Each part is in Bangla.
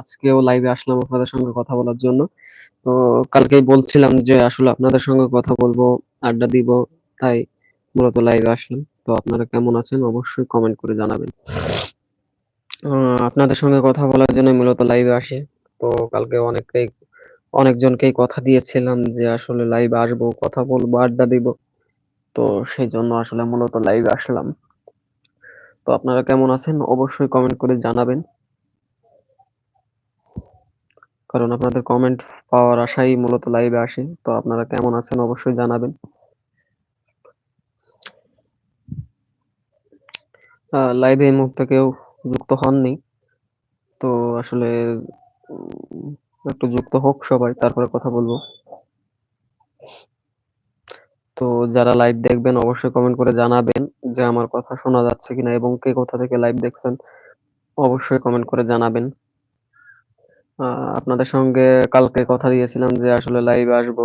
আজকেও লাইভে আসলাম আপনাদের সঙ্গে কথা বলার জন্য। তো কালকেই বলছিলাম যে আসলে আপনাদের সঙ্গে কথা বলব, আড্ডা দিব। তাই মূলত লাইভে আসলাম। তো আপনারা কেমন আছেন অবশ্যই কমেন্ট করে জানাবেন। আপনাদের সঙ্গে কথা বলার জন্য মূলত লাইভে আসি। তো কালকে অনেককেই অনেকজনকেই কথা দিয়েছিলাম যে আসলে লাইভে আসব, কথা বলব, আড্ডা দিব। তো সেই জন্য আসলে মূলত লাইভে আসলাম। তো আপনারা কেমন আছেন অবশ্যই কমেন্ট করে জানাবেন। কারণ আপনাদের কমেন্ট পাওয়ার আশায় মূলত লাইভে আসি। তো আপনারা কেমন আছেন অবশ্যই জানাবেন। লাইভে এই মুহূর্তে কেউ যুক্ত হননি। তো আসলে একটু যুক্ত হোক সবাই, তারপরে কথা বলব। তো যারা লাইভ দেখবেন, অবশ্যই কমেন্ট করে জানাবেন যে আমার কথা শোনা যাচ্ছে কিনা এবং কে কোথা থেকে লাইভ দেখছেন, অবশ্যই কমেন্ট করে জানাবেন। আপনাদের সঙ্গে কালকে কথা দিয়েছিলাম যে আসলে লাইভে আসব।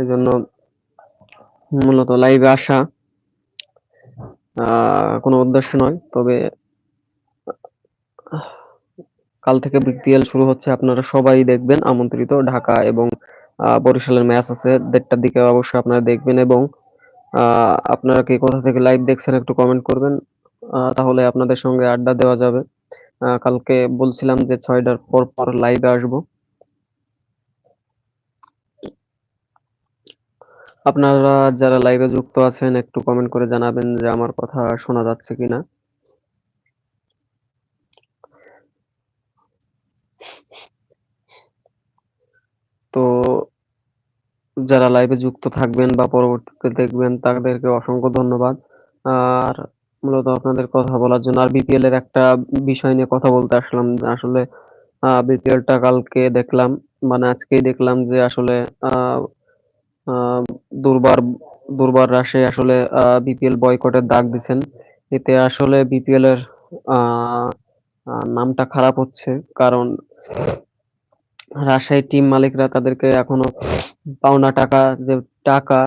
এইজন্য মূলত লাইভে আসা। কোনো উদ্দেশ্য নয়। তবে কাল থেকে বিপিএল শুরু হচ্ছে, আপনারা সবাই দেখবেন, আমন্ত্রিত। ঢাকা এবং বরিশালের ম্যাচ আছে, দেড়টার দিকে অবশ্যই আপনারা দেখবেন এবং আপনারা কি কোথা থেকে লাইভ দেখছেন একটু কমেন্ট করবেন। তাহলে আপনাদের সঙ্গে আড্ডা দেওয়া যাবে। কালকে বলছিলাম যে ছয়টার পর, পর লাইভে আসব। আপনারা যারা লাইভে যুক্ত আছেন একটু কমেন্ট করে জানাবেন যে আমার কথা শোনা যাচ্ছে কিনা? তো যারা লাইভে যুক্ত থাকবেন বা পরবর্তীতে দেখবেন তাদেরকে অসংখ্য ধন্যবাদ। আর মূলত আপনাদের কথা বলার জন্য আর বিপিএল এর একটা বিষয় নিয়ে কথা বলতে আসলাম। আসলে, আ বিপিএলটা কালকে দেখলাম মানে আজকেই দেখলাম যে আসলে দুর্বার দুর্বার রাশে আসলে বিপিএল বয়কটের ডাক দিছেন। এতে আসলে বিপিএল এর নামটা খারাপ হচ্ছে। কারণ রাজশাহীর টিম মালিকরা তাদেরকে এখনও পাওনা টাকা, যে টাকা,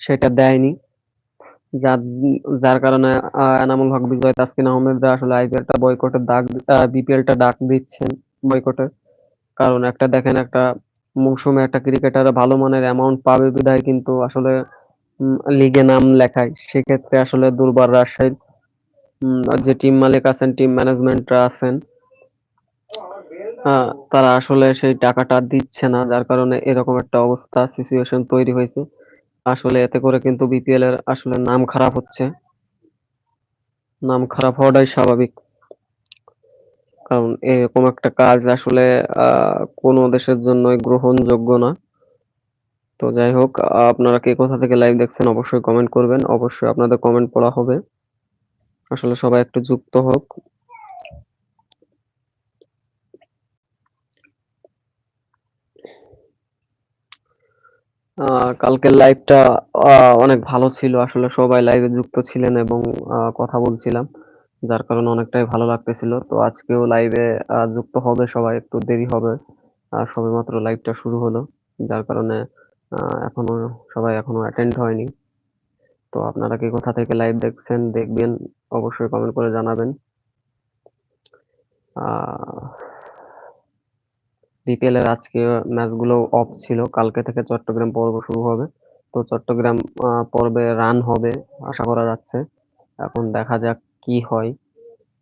সেটা দেয়নি। যার কারণে এনামুল হক বিজয়, তাসকিন আহমেদরা আসলে আইপিএলটা বয়কটের ডাক আ বিপিএলটা ডাক দিচ্ছেন বয়কটের। কারণ একটা দেখেন একটা মৌসুমে একটা ক্রিকেটার ভালো মানের অ্যামাউন্ট পাবে বিধায় কিন্তু আসলে লিগে নাম লেখায়। সেক্ষেত্রে আসলে দুর্বার রাজশাহীর যে টিম মালিক আছেন, টিম ম্যানেজমেন্টরা আছেন তারা আসলে সেই টাকাটা দিচ্ছে না। যার কারণে এরকম একটা অবস্থা সিচুয়েশন তৈরি হয়েছে। আসলে এতে করে কিন্তু বিপিএল এর আসলে নাম খারাপ হচ্ছে। নাম খারাপ হওয়াটাই স্বাভাবিক। কারণ এরকম একটা কাজ আসলে কোনো দেশের জন্যই গ্রহণযোগ্য না। তো যাই হোক, আপনারা কে কোথা থেকে লাইভ দেখছেন অবশ্যই কমেন্ট করবেন। অবশ্যই আপনাদের কমেন্ট পড়া হবে। আসলে সবাই একটু যুক্ত হোক। কালকের লাইভটা অনেক ভালো ছিল। আসলে সবাই লাইভে যুক্ত ছিলেন এবং কথা বলছিলাম। যার কারণে অনেকটাই ভালো লাগতেছিল। তো আজকেও লাইভে যুক্ত হবে সবাই একটু দেরি হবে। আ সবেমাত্র লাইভটা শুরু হলো। যার কারণে এখনও সবাই এখনও অ্যাটেন্ড হয়নি। তো আপনারা কি কোথা থেকে লাইভ দেখছেন, দেখবেন অবশ্যই কমেন্ট করে জানাবেন। আ বিপিএল এর আজকে ম্যাচগুলো অফ ছিল। কালকে থেকে চট্টগ্রাম পর্ব শুরু হবে। তো চট্টগ্রাম পর্বে রান হবে আশা করা যাচ্ছে। এখন দেখা যাক কি হয়।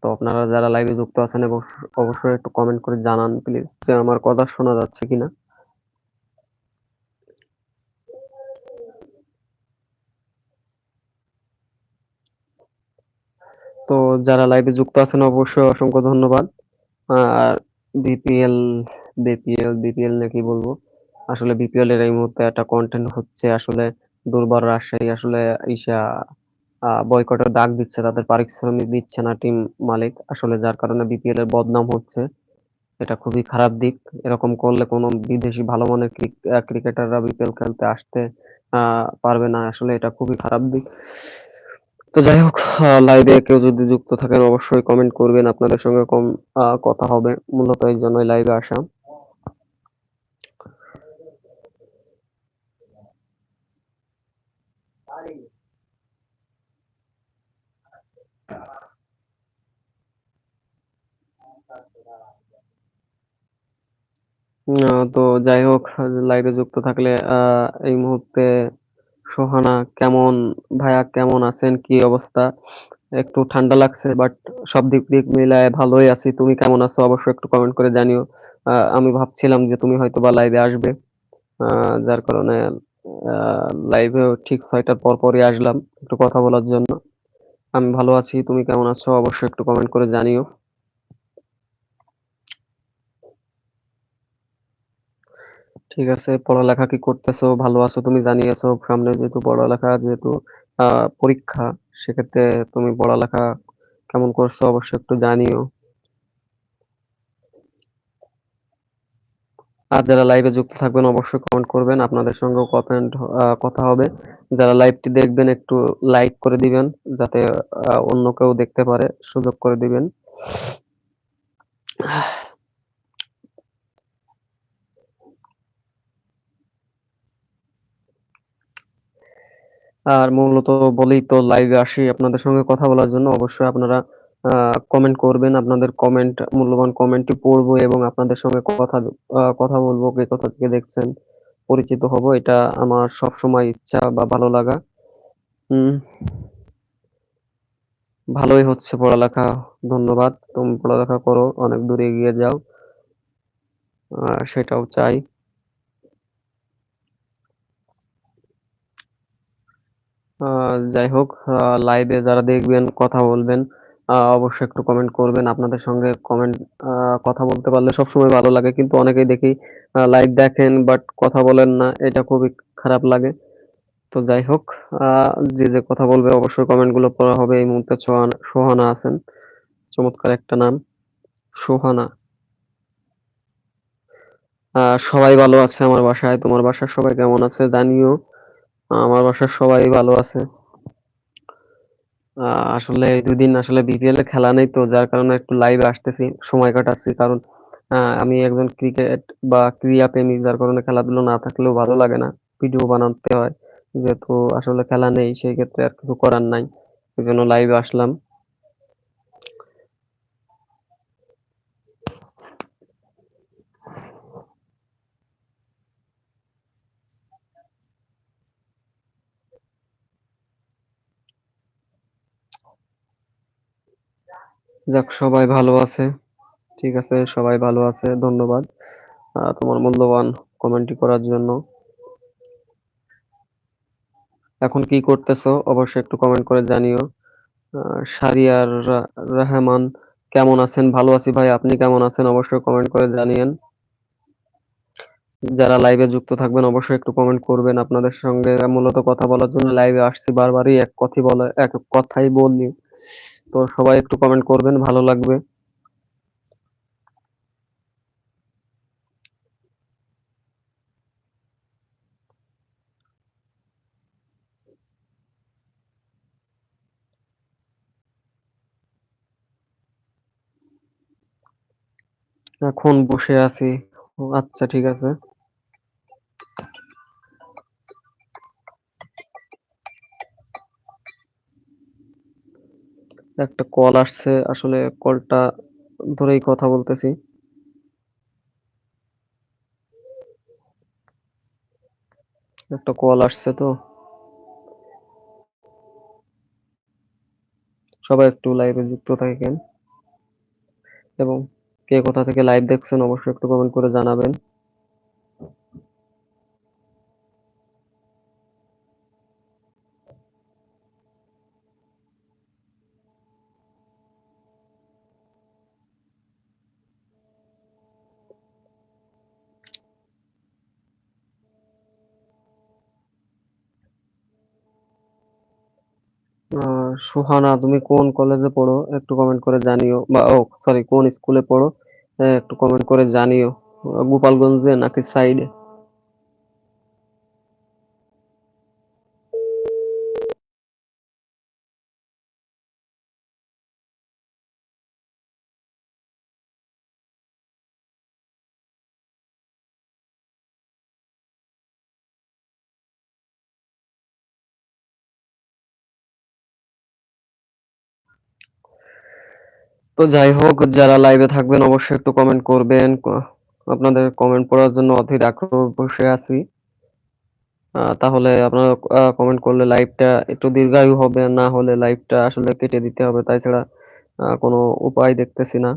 তো আপনারা যারা লাইভে যুক্ত আছেন অবশ্য অবশ্যই একটু কমেন্ট করে জানান প্লিজ যে আমার কথা শোনা যাচ্ছে কিনা? তো যারা লাইভে যুক্ত আছেন অবশ্যই অসংখ্য ধন্যবাদ। আর বিপিএল, বিপিএল, বিপিএল নিয়ে কি বলব? আসলে বিপিএল এর এই মুহূর্তে একটা কন্টেন্ট হচ্ছে আসলে দুর্বার রাজশাহী আসলে আ বয়কটের ডাক দিচ্ছে। তাদের পারিশ্রমিক দিচ্ছে না টিম মালিক। আসলে যার কারণে বিপিএল এর বদনাম হচ্ছে। এটা খুবই খারাপ দিক। এরকম করলে কোনো বিদেশি ভালো মানের ক্রিকেটাররা বিপিএল খেলতে আসতে পারবে না। আসলে এটা খুবই খারাপ দিক। তো যাই হোক লাইভে কেউ যদি যুক্ত থাকেন অবশ্যই কমেন্ট করবেন। আপনাদের সঙ্গে কম কথা হবে। মূলত এইজন্যই লাইভে আসা। তো যাই হোক লাইভে যুক্ত থাকলে এই মুহূর্তে সোহানা কেমন? ভাইয়া কেমন আছেন? কি অবস্থা? একটু ঠান্ডা লাগছে বাট সব দিক দিক মিলায় ভালোই আছি। তুমি কেমন আছো? অবশ্যই একটু কমেন্ট করে জানিও। আমি ভাবছিলাম যে তুমি হয়তো বা লাইভে আসবে। যার কারণে লাইভে ঠিক ছয়টার পর পরই আসলাম একটু কথা বলার জন্য। আমি ভালো আছি, তুমি কেমন আছো? অবশ্যই একটু কমেন্ট করে জানিও। ঠিক আছে, পড়ালেখা কি করতেছো? ভালো আছো? তুমি জানিয়েছো সামনে যেহেতু পড়ালেখা, যেহেতু পরীক্ষা, সেক্ষেত্রে তুমি পড়ালেখা কেমন করছ অবশ্যই একটু জানিও। আর যারা লাইভে যুক্ত থাকবেন অবশ্যই কমেন্ট করবেন, আপনাদের সঙ্গেও কমেন্ট কথা হবে। যারা লাইভটি দেখবেন একটু লাইক করে দিবেন, যাতে অন্য কেউ দেখতে পারে, সুযোগ করে দিবেন। আর মূলত বলেই তো লাইভে আসি আপনাদের সঙ্গে কথা বলার জন্য। অবশ্যই আপনারা কমেন্ট করবেন, আপনাদের কমেন্ট মূল্যবান কমেন্টটি পড়ব এবং আপনাদের সঙ্গে কথা কথা বলব, কে কোথা থেকে দেখছেন, পরিচিত হব, এটা আমার সব সময় ইচ্ছা বা ভালো লাগা। ভালোই হচ্ছে পড়ালেখা, ধন্যবাদ। তুমি পড়ালেখা করো, অনেক দূরে এগিয়ে যাও। সেটাও চাই। যাই হোক লাইভে যারা দেখবেন, কথা বলবেন অবশ্যই একটু কমেন্ট করবেন। আপনাদের সঙ্গে কমেন্ট কথা বলতে পারলে সবসময় ভালো লাগে। কিন্তু অনেকেই দেখি লাইভ দেখেন বাট কথা বলেন না, এটা খুবই খারাপ লাগে। তো যাই হোক যে যে কথা বলবে অবশ্যই কমেন্টগুলো পড়া হবে। এই মুহূর্তে সোহানা আছেন। চমৎকার একটা নাম, সোহানা। সবাই ভালো আছে আমার বাসায়। তোমার বাসার সবাই কেমন আছে জানিও। আমার বাসার সবাই ভালো আছে। আসলে দুদিন আসলে বিপিএল এ খেলা নেই তো, যার কারণে একটু লাইভে আসতেছি, সময় কাটাচ্ছি। কারণ আমি একজন ক্রিকেট বা ক্রীড়া প্রেমী যার কারণে খেলাধুলো না থাকলেও ভালো লাগে না। ভিডিও বানাতে হয়, যেহেতু আসলে খেলা নেই, সেই ক্ষেত্রে আর কিছু করার নাই। এই জন্য লাইভে আসলাম। যাক, সবাই ভালো আছে। ঠিক আছে, সবাই ভালো আছে, ধন্যবাদ। তোমার মূল্যবান কমেন্টটি করার জন্য। এখন কি করতেছো? অবশ্যই একটু কমেন্ট করে জানিও। শারিয়ার রহমান, কেমন আছেন? ভালো আছি ভাই, আপনি কেমন আছেন? অবশ্যই কমেন্ট করে জানিয়েন। যারা লাইভে যুক্ত থাকবেন, অবশ্যই একটু কমেন্ট করবেন আপনাদের সঙ্গে। মূলত কথা বলার জন্য লাইভে আসছি, বারবারই এক কথাই বলে, এক কথাই বলি। তো সবাই একটু কমেন্ট করবেন ভালো লাগবে। এখন বসে আছি। আচ্ছা ঠিক আছে। একটা কল আসছে। আসলে কলটা ধরেই কথা বলতেছি। একটা কল আসছে তো। সবাই একটু লাইভে যুক্ত থাকেন এবং কে কোথা থেকে লাইভ দেখছেন অবশ্যই একটু কমেন্ট করে জানাবেন। সুহানা, তুমি কোন কলেজে পড়ো? একটু কমেন্ট করে জানিও। বা, ও সরি কোন স্কুলে পড়ো? একটু কমেন্ট করে জানিও। গোপালগঞ্জে নাকি সাইডে তো যাই হোক যারা লাইভে থাকবেন অবশ্যই একটু কমেন্ট করবেন আপনাদের কমেন্ট পড়ার জন্য অধীর আগ্রহ বসে আছি। তাহলে আপনারা কমেন্ট করলে লাইভটা একটু দীর্ঘায়ু হবে, না হলে লাইভটা আসলে কেটে দিতে হবে। তাছাড়া আ কোনো উপায় দেখতেছি না।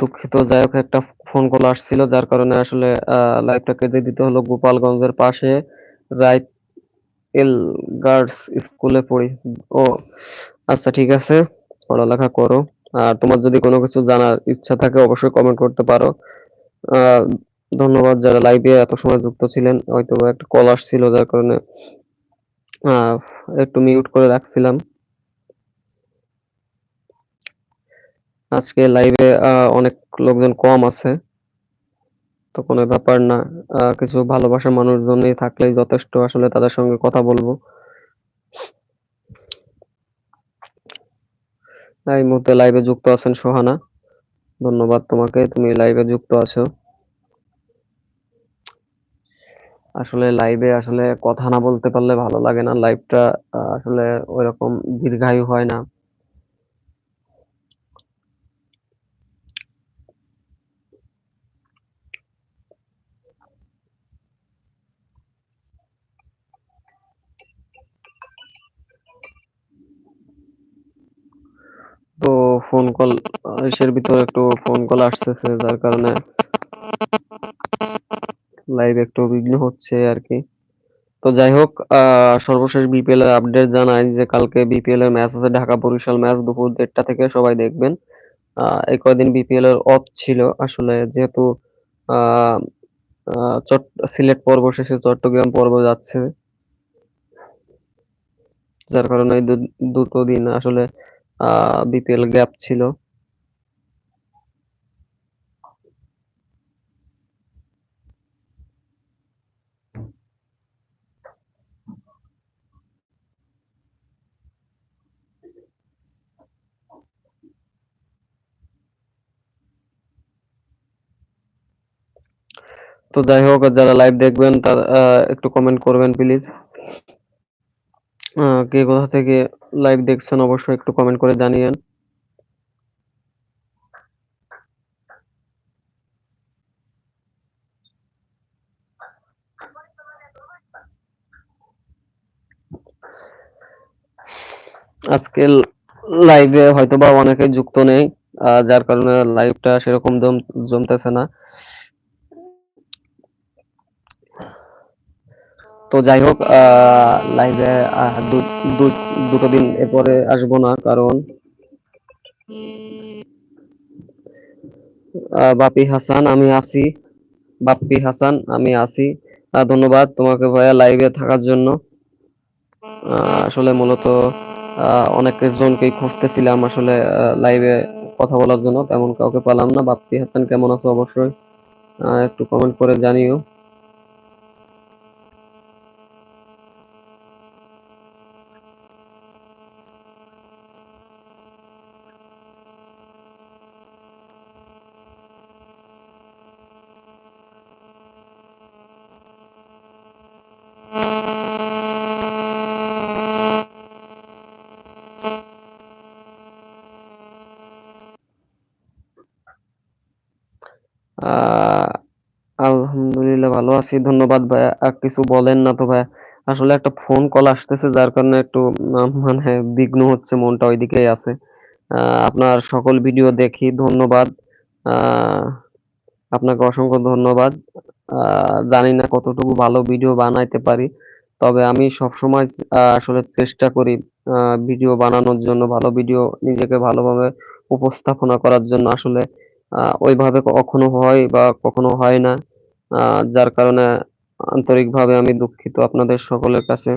দুঃখিত যাই হোক, একটা ফোন কল আসছিল, যার কারণে আসলে লাইভটা কেটে দিতে হলো। গোপালগঞ্জের পাশে রাইট এল গার্লস স্কুলে পড়ি। ও আচ্ছা ঠিক আছে। পড়ালেখা করো। আর তোমার যদি কোনো কিছু জানার ইচ্ছা থাকে, অবশ্যই কমেন্ট করতে পারো। ধন্যবাদ যারা লাইভে এত সময় যুক্ত ছিলেন। হয়তো একটা কল আসছিল, যার কারণে একটু মিউট করে রাখছিলাম। আজকে লাইভে অনেক লোকজন কম আছে। তো কোনো ব্যাপার না। কিছু ভালোবাসার মানুষজনই থাকলেই যথেষ্ট, আসলে তাদের সঙ্গে কথা বলব। এই মুহূর্তে লাইভে যুক্ত আছেন সোহানা। ধন্যবাদ তোমাকে। তুমি লাইভে যুক্ত আছো। আসলে লাইভে আসলে কথা না বলতে পারলে ভালো লাগে না। লাইভটা আসলে ওইরকম দীর্ঘায়ু হয় না। তো ফোন কল ইসের ভিতরে একটু ফোন কল আসতেছে, যার কারণে লাইভ একটু বিঘ্ন হচ্ছে আর কি তো যাই হোক সর্বশেষ বিপিএল এর আপডেট জানাই যে কালকে বিপিএল এর ম্যাচ আছে ঢাকা-বরিশাল ম্যাচ দুপুর দেড়টা থেকে সবাই দেখবেন। এই কয়দিন বিপিএল এর অফ ছিল আসলে যেহেতু চট, সিলেট পর্ব শেষে চট্টগ্রাম পর্ব যাচ্ছে। যার কারণে দুটো দিন আসলে বিপিএল গ্যাপ ছিল। তো যাই হোক যারা লাইভ দেখবেন তারা একটু কমেন্ট করবেন প্লিজ। কে কোথা থেকে লাইভ দেখছেন অবশ্যই একটু কমেন্ট করে জানিয়েন। আজকে লাইভে হয়তোবা অনেকে যুক্ত নেই। যার কারণে লাইভটা সেরকম জমতেছে না। তো যাই হোক লাইভে দুটো দিন এরপরে আসব না, কারণ বাপি হাসান, আমি আছি। বাপ্পি হাসান, আমি আছি। ধন্যবাদ তোমাকে ভাইয়া লাইভে থাকার জন্য। আসলে মূলত অনেক জনকেই খুঁজতেছিলাম আসলে লাইভে কথা বলার জন্য। তেমন কাউকে পেলাম না। বাপ্পি হাসান কেমন আছো অবশ্যই একটু কমেন্ট করে জানিও। ভালো ধন্যবাদ ভাইয়া। আর কিছু বলেন না তো ভাইয়া। আসলে একটা ফোন কল আসতেছে যার কারণে একটু মানে বিঘ্ন হচ্ছে মনটা ঐদিকেই আছে। আপনার সকল ভিডিও দেখি ধন্যবাদ। আপনাকে অসংখ্য ধন্যবাদ। জানি না কতটুকু ভালো ভিডিও বানাইতে পারি। তবে আমি সবসময় আসলে চেষ্টা করি ভিডিও বানানোর জন্য, ভালো ভিডিও নিজেকে ভালোভাবে উপস্থাপনা করার জন্য আসলে ওইভাবে কখনো হয় বা কখনো হয় না। যার কারণে আন্তরিকভাবে আমি দুঃখিত আপনাদের সকলের কাছে।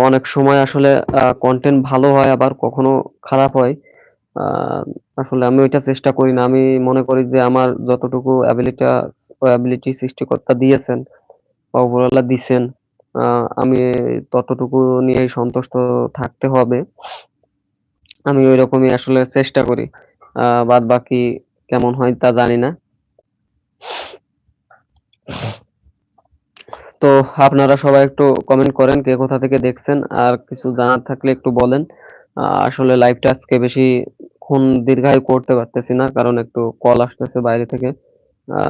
অনেক সময় আসলে কনটেন্ট ভালো হয়, আবার কখনো খারাপ হয়। আসলে আমি ওইটা চেষ্টা করি না। আমি মনে করি যে আমার যতটুকু অ্যাবিলিটা সৃষ্টিকর্তা দিয়েছেন বা দিছেন, আমি ততটুকু নিয়েই সন্তুষ্ট থাকতে হবে। আমি ঐরকমই আসলে চেষ্টা করি। আহ বাদ বাকি কেমন হয় তা জানি না। তো আপনারা সবাই একটু কমেন্ট করেন কে কোথা থেকে দেখছেন। আর কিছু জানার থাকলে একটু বলেন। আসলে লাইভটা আজকে বেশিক্ষণ দীর্ঘায়ু করতে পারতেছি না। কারণ একটু কল আসতেছে বাইরে থেকে। আ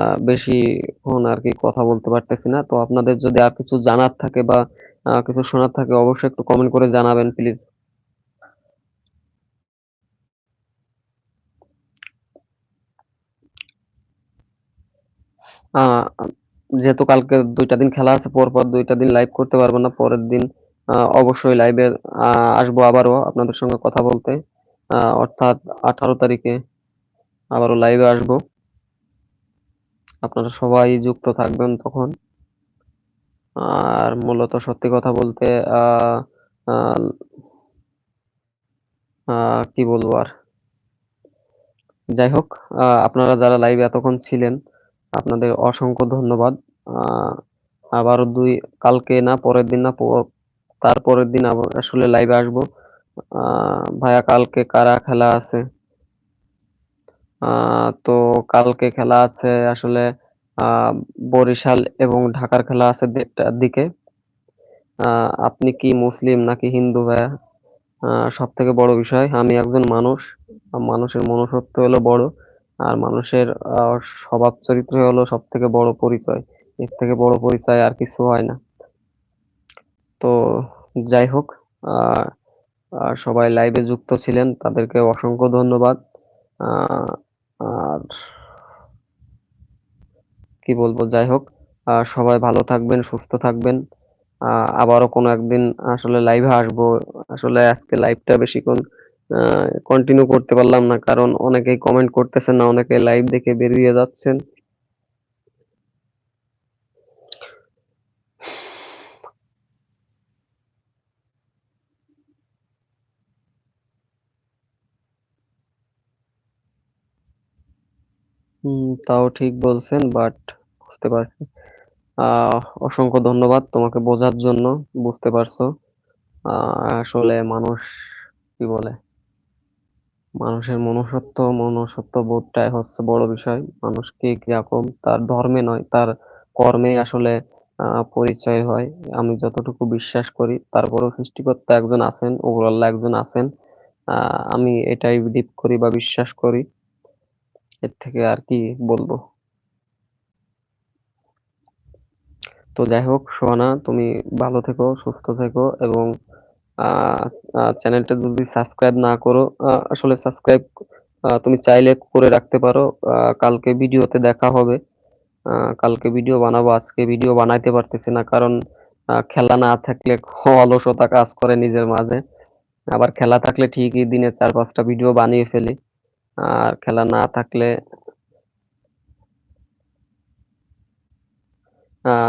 আর কি কথা বলতে পারতেছি না। তো আপনাদের যদি আর কিছু জানার থাকে বা কিছু শোনার থাকে, অবশ্যই একটু কমেন্ট করে জানাবেন প্লিজ। যেহেতু কালকে দুইটা দিন খেলা আছে, পরপর ২ টা দিন লাইভ করতে পারব না। পরের দিন অবশ্যই লাইভে আসব আবারও আপনাদের সঙ্গে কথা বলতে। অর্থাৎ ১৮ তারিখে আবারও লাইভে আসব। আপনারা সবাই যুক্ত থাকবেন তখন। আর মূলত সত্যি কথা বলতে কি বলব আর? যাই হোক, আপনারা যারা লাইভে এতক্ষণ ছিলেন, আপনাদের অসংখ্য ধন্যবাদ। আবারও ২ কালকে না পরের দিন না তারপরের দিন আসলে লাইভে আসব। ভাইয়া কালকে কারা খেলা আছে? তো কালকে খেলা আছে আসলে বরিশাল এবং ঢাকার খেলা আছে দেড়টার দিকে। আপনি কি মুসলিম নাকি হিন্দু ভাইয়া? সব থেকে বড় বিষয়, আমি একজন মানুষ। মানুষের মনুষ্যত্ব হলো বড়। আর মানুষের স্বভাব চরিত্র হলো সব থেকে বড় পরিচয়। এর থেকে বড় পরিচয় আর কিছু হয় না। তো যাই হোক, আ আ সবাই লাইভে যুক্ত ছিলেন তাদেরকে অসংখ্য ধন্যবাদ। আর কি বলব? যাই হোক, সবাই ভালো থাকবেন, সুস্থ থাকবেন। আবারও কোনো একদিন আসলে লাইভে আসব। আসলে আজকে লাইভটা বেশিক্ষণ কন্টিনিউ করতে পারলাম না। কারণ অনেকেই কমেন্ট করতেছেন না, অনেকে লাইভ দেখে বেরিয়ে যাচ্ছেন। তাও ঠিক বলছেন বাট বুঝতে পারছি। অসংখ্য ধন্যবাদ তোমাকে বোঝার জন্য। বুঝতে পারছ। আসলে মানুষ কি বলে? মানুষের মনুষ্যত্ব, মনুষ্যত্ব বোধটাই হচ্ছে বড় বিষয়। মানুষ কে কীরকম তার ধর্মে নয়, তার কর্মে আসলে পরিচয় হয়। আমি যতটুকু বিশ্বাস করি। তারপরেও সৃষ্টিকর্তা একজন আছেন, উপরওয়ালা একজন আছেন। আমি এটাই বিলিভ করি বা বিশ্বাস করি। এর থেকে আর কি বলব? তো যাই হোক, সোহানা তুমি ভালো থেকো, সুস্থ থেকো এবং চ্যানেলটা যদি সাবস্ক্রাইব না করো, আসলে সাবস্ক্রাইব তুমি চাইলে করে রাখতে পারো। কালকে ভিডিওতে দেখা হবে। কালকে ভিডিও বানাবো। আজকে ভিডিও বানাইতে পারতেছি না। কারণ খেলা না থাকলে অলসতা কাজ করে নিজের মাঝে। আবার খেলা থাকলে ঠিকই দিনে চার পাঁচটা ভিডিও বানিয়ে ফেলি। আর খেলা না থাকলে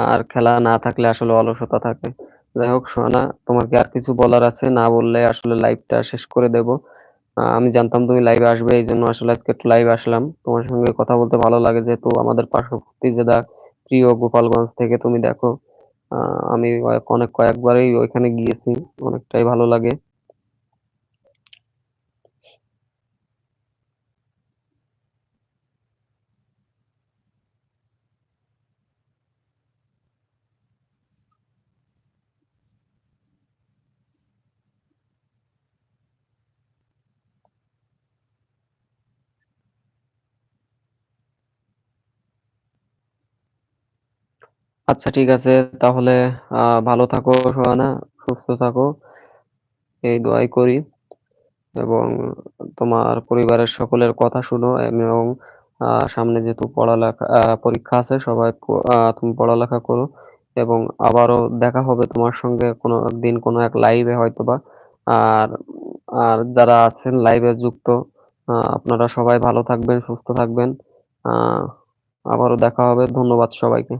আর খেলা না থাকলে আসলে অলসতা থাকে। যাই হোক সোহানা, তোমার কি আর কিছু বলার আছে? না বললে আসলে লাইভটা শেষ করে দেব। আমি জানতাম তুমি লাইভে আসবে। এই জন্য আসলে আজকে একটু লাইভে আসলাম। তোমার সঙ্গে কথা বলতে ভালো লাগে যেহেতু আমাদের পার্শ্ববর্তী জেলা প্রিয় গোপালগঞ্জ থেকে তুমি দেখো। আমি অনেক কয়েকবারই ওইখানে গিয়েছি। অনেকটাই ভালো লাগে। আচ্ছা ঠিক আছে। তাহলে ভালো থাকো, সোহানা। সুস্থ থাকো। এই দোয়াই করি। এবং তোমার পরিবারের সকলের কথা শুনো। এবং সামনে যেহেতু পড়ালেখা পরীক্ষা আছে, সবাই তুমি পড়ালেখা করো। এবং আবারও দেখা হবে তোমার সঙ্গে কোনো একদিন, কোনো এক লাইভে হয়তোবা। আর আর যারা আছেন লাইভে যুক্ত আপনারা সবাই ভালো থাকবেন, সুস্থ থাকবেন। আবারও দেখা হবে। ধন্যবাদ সবাইকে।